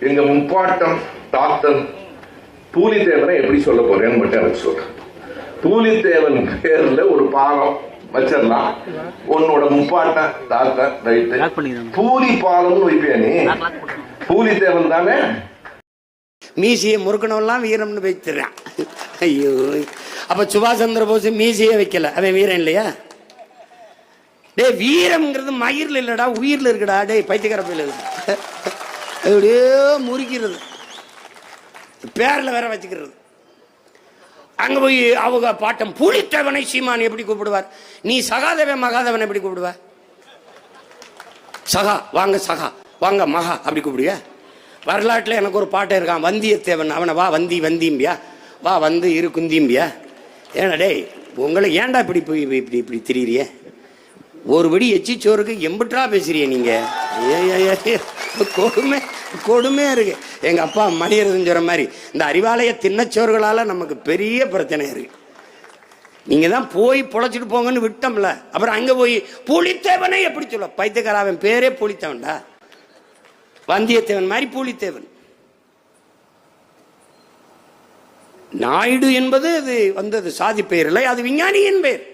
எங்க முப்பாட்டம் தாத்தன் பூலித்தேவனை எப்படி சொல்ல போறேன்னு மட்டும் எனக்கு சொல்றேன் பூலித்தேவன் பேர்ல ஒரு பாலம் வச்சிடலாம். உன்னோட முப்பாட்டன் தாத்தன் ரைட்டு. பூலி பாலம்னு வைப்பியா நீ? பூலித்தேவன் தானே? மீசையை முறுக்கணவெல்லாம் வீரம்னு வைத்துறான். ஐயோ. அப்ப சுபாஷ் சந்திர போஸ் மீசையே வைக்கல. அவன் வீரன் இல்லையா? டேய் வீரம்ங்கிறது மயிர்ல இல்லடா உயிர்ல இருக்குடா. டேய் பைத்தியக்கார பையில அப்படியே முறிக்கிறது. பேரில் வேற வச்சுக்கிறது. அங்கே போய் அவங்க பாட்டம் புளித்தவனை சீமான் எப்படி கூப்பிடுவார்? நீ சகாதேவன் மகாதேவன் எப்படி கூப்பிடுவ சகா வாங்க சகா வாங்க மகா அப்படி கூப்பிடுங்க வரலாற்றில் எனக்கு ஒரு பாட்டை இருக்கான் வந்தியத்தேவன் அவனை வா வந்தி வந்திம்பியா வா வந்து இரு குந்திம்பியா ஏன்னா டேய் உங்களை ஏன்டா இப்படி போய் இப்படி இப்படி திரியிறிய? ஒரு படி எச்சிச்சோருக்கு எம்பிட்டா பேசுறிய நீங்கள் ஏ, ஏ, கொடுமை கொடுமையாக இருக்குது எங்கள் அப்பா மணியரசன் சொல்கிற மாதிரி இந்த அறிவாலய தின்னச்சோர்களால் நமக்கு பெரிய பிரச்சனை இருக்குது நீங்கள் தான் போய் பொழைச்சிட்டு போங்கன்னு விட்டோம்ல. அப்புறம் அங்கே போய் புலித்தேவனை எப்படி சொல்ல? பைத்தியக்காராவன் பேரே புலித்தேவன்டா. வந்தியத்தேவன் மாதிரி புலித்தேவன். நாயுடு என்பது அது வந்தது சாதி பெயர் இல்லை அது விஞ்ஞானியின் பெயர்.